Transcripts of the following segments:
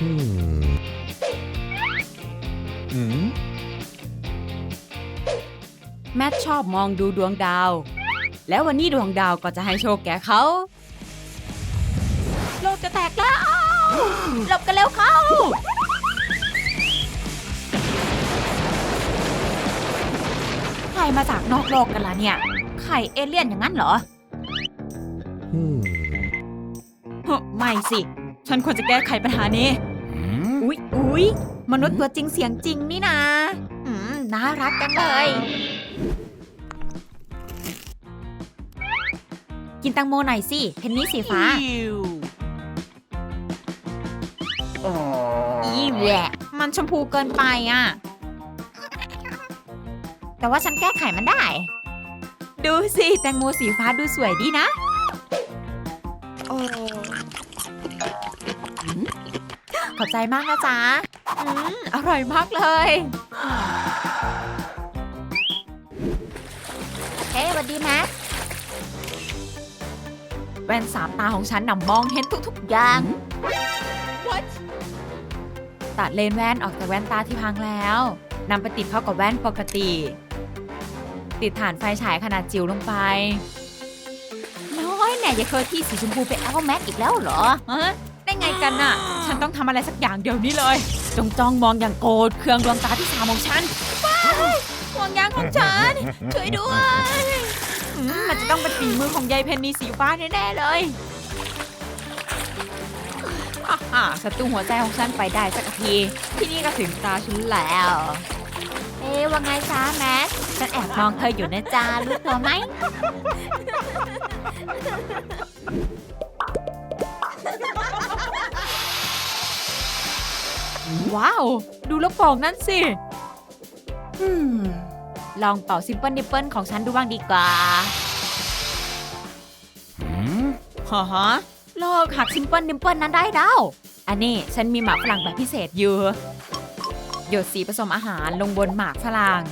Hmm. อืมแมทชอบมองดูดวงดาว แล้ววันนี้ดวงดาวก็จะให้โชคแก่เขา โลกจะแตกแล้วหลบกันเร็วเข้าใครมาจากนอกโลกกันล่ะเนี่ย ไข่เอเลี่ยนอย่างนั้นเหรอ Hmm. เฮ้อไม่สิ ฉันควรจะแก้ไขปัญหานี้ อุ๊ยอุ๊ย มนุษย์ตัวจริงเสียงจริงนี่นะอืมน่ารักจังเลย กินแตังโมหน่อยสิ เพนนี่สีฟ้าอีแหละมันชมพูเกินไปอะ แต่ว่าฉันแก้ไขมันได้ ดูสิ แตงโมสีฟ้าดูสวยดีนะ ขอบใจมากนะจ๊ะอืมอร่อยมากเลย เฮ้สวัสดีแม็กแว่นสามตาของฉันน่ะมองเห็นทุกๆอย่าง What? ตัดเลนส์แว่นออกจากแว่นตาที่พังแล้วนำไปติดเข้ากับแว่นปกติ ติดฐานไฟฉายขนาดจิ๋วลงไป น้อยแน่ยายเคอที่สีชมพูไปแอลแม็กอีกแล้วเหรอฮะ ได้ไงกันน่ะ ฉันต้องทำอะไรสักอย่างเดี๋ยวนี้เลย จงจ้องมองอย่างโกรธเครื่องดวงตาที่สามของฉันว้ายห่วงยางของฉัน ช่วยด้วยอืมมันจะต้องเป็นฝีมือของยายเพนนีสีฟ้าแน่ๆเลยอ่าฮ่าศัตรูหัวใจของฉันไปได้สักที ที่นี่ก็ถึงตาฉันแล้ว เอ๊ะว่าไงจ้าแม็กฉันแอบมองเธออยู่นะจ้ารู้ตัวไหม ว้าว ดูลูกโป่งนั่นสิอืมลองเป่าซิมเปิลนิปเปิลของฉันดูบ้างดีกว่าฮะฮะลอกหักซิมเปิลนิปเปิลนั้นได้แล้ว อันนี้ฉันมีหมากฝรั่งแบบพิเศษอยู่ หยดสีผสมอาหารลงบนหมากฝรั่ง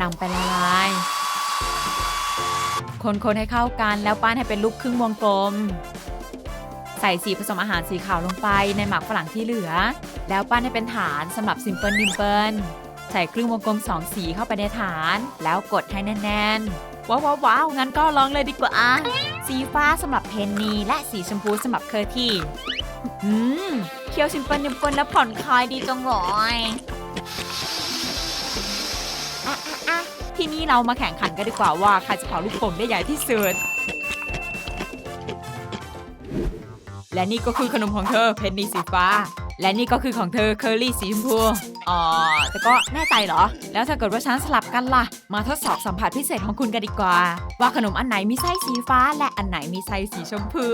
นำไปละลาย คนๆให้เข้ากันแล้วปั้นให้เป็นลูกครึ่งวงกลมใส่สีผสมอาหารสีขาวลงไปในหมากฝรั่งที่เหลือ แล้วปั้นให้เป็นฐานสำหรับซิมเปิลดิมเปิลใส่ครึ่งวงกลมสองสีเข้าไปในฐาน แล้วกดให้แน่นๆ ว้าวว้าวงั้นก็ลองเลยดีกว่า สีฟ้าสำหรับเพนนีและสีชมพูสำหรับเคอร์ที่อืมเคี้ยวซิมเปิลดิมเปิลแล้วผ่อนคลายดีจังเลยอะอะอะทีนี้เรามาแข่งขันกันดีกว่าว่าใครจะเผาลูกโป่งได้ใหญ่ที่สุด และนี่ก็คือขนมของเธอเพนนีสีฟ้า และนี่ก็คือของเธอเคอรี่สีชมพูอ๋อแต่ก็แน่ใจเหรอ แล้วถ้าเกิดว่าฉันสลับกันล่ะ มาทดสอบสัมผัสพิเศษของคุณกันดีกว่า ว่าขนมอันไหนมีไส้สีฟ้า และอันไหนมีไส้สีชมพู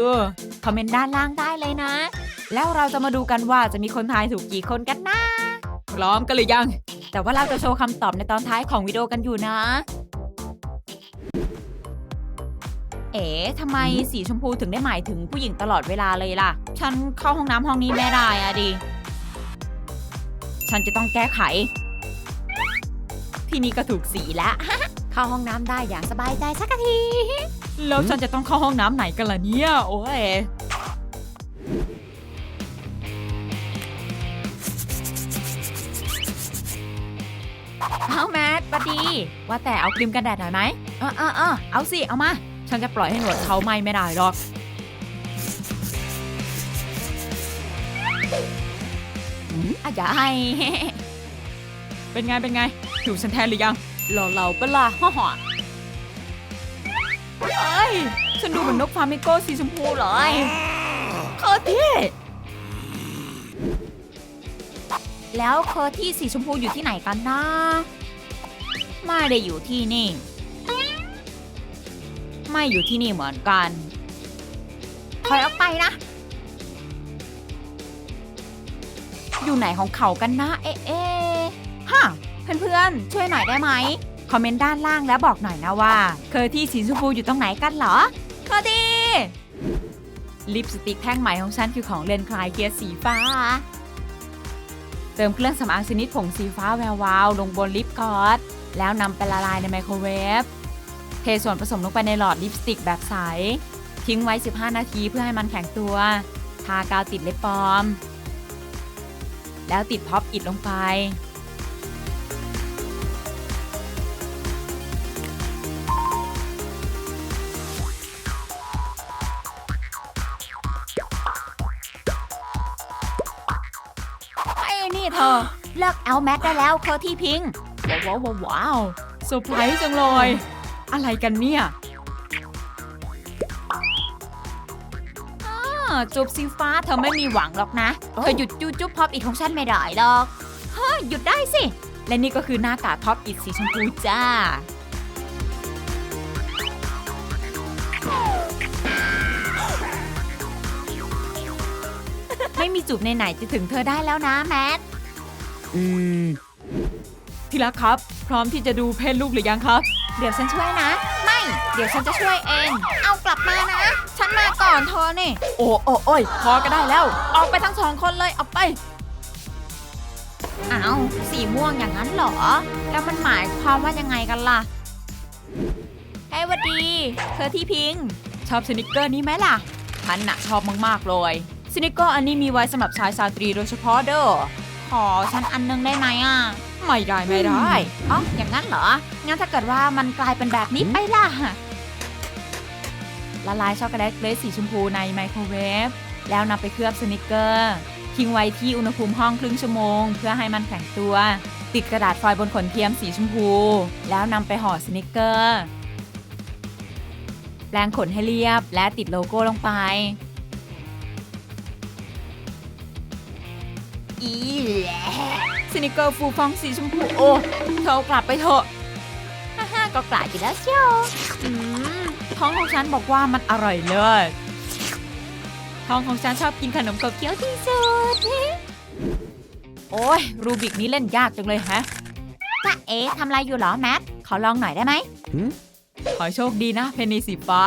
คอมเมนต์ด้านล่างได้เลยนะ แล้วเราจะมาดูกันว่าจะมีคนทายถูกกี่คนกันนะพร้อมกันหรือยัง แต่ว่าเราจะโชว์คำตอบในตอนท้ายของวิดีโอกันอยู่นะ เอ๋ทำไมสีชมพูถึงได้หมายถึงผู้หญิงตลอดเวลาเลยล่ะ ฉันเข้าห้องน้ำห้องนี้ไม่ได้อะดิ ฉันจะต้องแก้ไข ที่นี่ก็ถูกสีแล้ว เข้าห้องน้ำได้อย่างสบายใจสักที แล้วฉันจะต้องเข้าห้องน้ำไหนกันล่ะเนี่ย โอ้ยเอาแมทบัดดี ว่าแต่เอาครีมกันแดดหน่อยไหมเออเออเออเอาสิ เอามา ฉันจะปล่อยให้หนวดเขาไหมไม่ได้หรอกอืมอะอย่าให้เป็นไง เป็นไงถูกฉันแทนหรือยังหล่อเราปะล่ะฮ่อฮ่อเฮ้ย ฉันดูเหมือนนกฟลามิโกสีชมพูเลยเคอที่แล้วเคอที่สีชมพูอยู่ที่ไหนกันนะ ไม่ได้อยู่ที่นี่ ไม่อยู่ที่นี่เหมือนกัน ถอยออกไปนะ อยู่ไหนของเขากันนะ เอ๊ะเอ๊ะฮะเพื่อนๆ ช่วยหน่อยได้ไหม คอมเมนต์ด้านล่างแล้วบอกหน่อยนะว่า เคอร์ที่สีชมพูอยู่ตรงไหนกันเหรอ เคอร์ที่ลิปสติกแท่งใหม่ของฉันคือของเลนคลายเกียร์สีฟ้า เติมเครื่องสำอางชนิดผงสีฟ้าแวววาว ลงบนลิปกลอสแล้วนำไปละลายในไมโครเวฟ เทส่วนผสมลงไปในหลอดลิปสติกแบบใส ทิ้งไว้ 15 นาทีเพื่อให้มันแข็งตัว ทากาวติดเล็บปลอม แล้วติดพ็อปอิดลงไปไอ้นี่เธอ เลิกเอาแมทได้แล้วเคอร์ที่พิง ว้าวว้าวว้าวเซอร์ไพรส์จังเลย อะไรกันเนี่ยอ้าจูบสีฟ้าเธอไม่มีหวังหรอกนะ เธอหยุดจูจุ๊บพ็อปอิดของฉันไม่ได้หรอก เฮ้ยหยุดได้สิ และนี่ก็คือหน้ากากพ็อปอิดสีชมพูจ้า ไม่มีจูบในไหนจะถึงเธอได้แล้วนะแมท อืม ที่รักครับ พร้อมที่จะดูเพศลูกหรือยังครับ เดี๋ยวฉันช่วยนะ ไม่ เดี๋ยวฉันจะช่วยเอง เอากลับมานะ ฉันมาก่อนเธอนี่ โอ้โอ้โอ้ยพอก็ได้แล้ว ออกไปทั้งสองคนเลยออกไปอ้าวสีม่วงอย่างนั้นเหรอ แล้วมันหมายความว่ายังไงกันล่ะเฮ้ยหวัดดี เธอที่พิงค์ชอบสนิกเกอร์นี้ไหมล่ะฉันน่ะชอบมากๆเลยสนิกเกอร์อันนี้มีไว้สำหรับชายสาตรีโดยเฉพาะเด้อขอฉันอันนึงได้ไหมอะ ไม่ได้ไม่ได้อ๋ออย่างนั้นเหรอ งั้นถ้าเกิดว่ามันกลายเป็นแบบนี้ไปล่ะ ละลายช็อกโกแลตเกรสสีชมพูในไมโครเวฟ แล้วนำไปเคลือบสนิกเกอร์ ทิ้งไว้ที่อุณหภูมิห้องครึ่งชั่วโมง เพื่อให้มันแข็งตัว ติดกระดาษฟอยล์บนขนเทียมสีชมพู แล้วนำไปห่อสนิกเกอร์แปรงขนให้เรียบและติดโลโก้ลงไป อีแหละสนิเกอร์ฟูฟองสีชมพูโอ้เธอเอากลับไปเถอะฮ่าฮ่าก็กลับอยู่แล้วเชียวอืมท้องของฉันบอกว่ามันอร่อยเลิศท้องของฉันชอบกินขนมขบเคี้ยวที่สุดโอ้ยรูบิกนี้เล่นยากจังเลยแฮะจ้าเอ๋ทำอะไรอยู่เหรอแมทขอลองหน่อยได้ไหมหืมขอโชคดีนะเพนนีสีฟ้า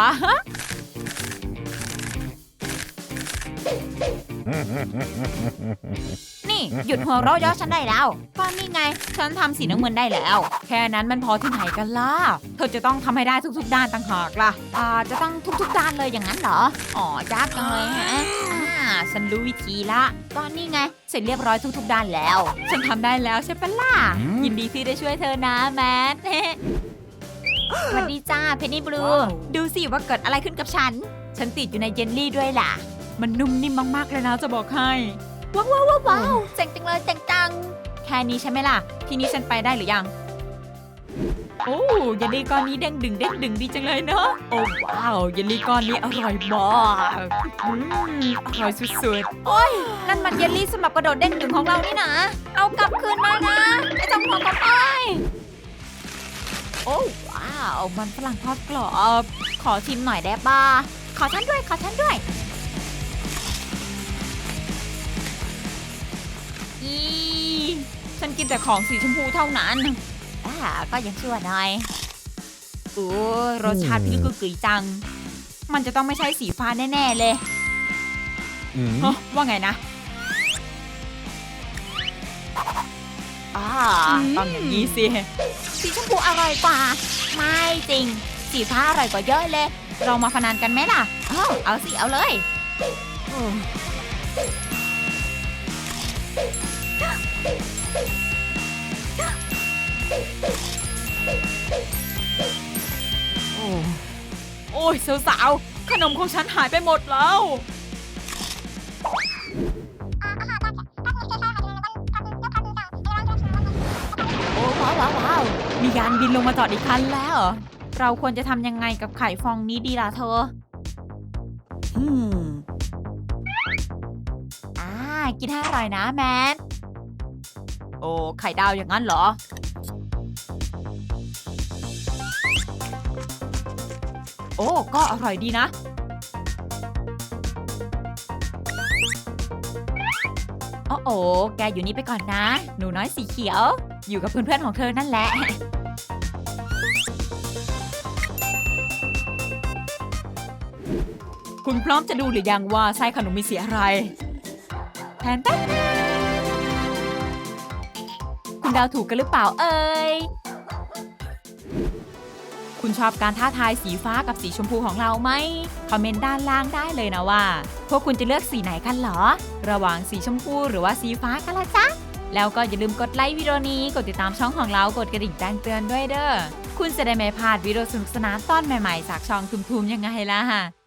นี่หยุดหัวเราะเย่อฉันได้แล้วก็นี่ไง ฉันทำสีน้ำเงินได้แล้ว แค่นั้นมันพอที่ไหนกันล่ะ เธอจะต้องทำให้ได้ทุกๆ ด้านต่างหากล่ะอ่าจะต้องทุกๆ ด้านเลยอย่างนั้นเหรอ อ๋อยากจังเลยฮะอ่าฉันรู้วิธีละก็นี่ไง เสร็จเรียบร้อยทุกๆ ด้านแล้ว ฉันทำได้แล้วใช่ปะล่ะ ยินดีที่ได้ช่วยเธอนะแมท สวัสดีจ้าเพนนี่บลู ดูสิว่าเกิดอะไรขึ้นกับฉัน ฉันติดอยู่ในเยลลี่ด้วยล่ะ มันนุ่มนิ่มมากๆเลยนะจะบอกให้ ว้าวว้าวว้าวเจ๋งจังเลยเจ๋งจัง แค่นี้ใช่ไหมล่ะ ทีนี้ฉันไปได้หรือยัง โอ้เยลลี่ก้อนนี้เด้งดึงเด้งดึงดีจังเลยเนอะโอ้ว้าวเยลลี่ก้อนนี้อร่อยมากอืมอร่อยสุดๆ โอ้ยนั่นมันเยลลี่สำหรับกระโดดเด้งดึงของเรานี่นะ เอากลับคืนมานะไอ้เจ้าหัวกระต่ายโอ้ว้าว มันฝรั่งทอดกรอบ ขอชิมหน่อยได้ป่ะขอฉันด้วย ขอฉันด้วย อีฉันกินแต่ของสีชมพูเท่านั้นอ่าก็ยังชั่วหน่อยโอ้ยรสชาติพี่กึกกึ๋ยจัง มันจะต้องไม่ใช่สีฟ้าแน่ ๆ เลยอืมฮะว่าไงนะอ่าต้องอย่างนี้สิ สีชมพูอร่อยกว่า ไม่จริง สีฟ้าอร่อยกว่าเยอะเลย เรามาพนันกันไหมล่ะอ้าวเอาสิ เอาเลยอืม โอ้โอ้ยสาวๆ ขนมของฉันหายไปหมดแล้ว โอ้ว้าวว้าวว้าวมียานบินลงมาจอดอีกคันแล้ว เราควรจะทำยังไงกับไข่ฟองนี้ดีล่ะเธอ อืม อ่า กินให้อร่อยนะแมน โอ้ไข่ดาวอย่างนั้นเหรอ โอ้ก็อร่อยดีนะ โอ้โอแกอยู่นี่ไปก่อนนะ หนูน้อยสีเขียว อยู่กับเพื่อนๆของเธอนั่นแหละคุณพร้อมจะดูหรือยังว่าไส้ขนมมีสีอะไร แทนแป๊บ เดาวถูกกันหรือเปล่าเอ่ย คุณชอบการท้าทายสีฟ้ากับสีชมพูของเราไหม คอมเมนต์ด้านล่างได้เลยนะว่า พวกคุณจะเลือกสีไหนกันหรอ ระหว่างสีชมพูหรือว่าสีฟ้ากันละจ๊ะ แล้วก็อย่าลืมกดไลค์วิดีโอนี้ กดติดตามช่องของเรา กดกระดิ่งแจ้งเตือนด้วยเด้อ คุณจะได้ไม่พลาดวิดีโอสนุกสนานตอนใหม่ๆ จากช่องทุมๆยังไงล่ะ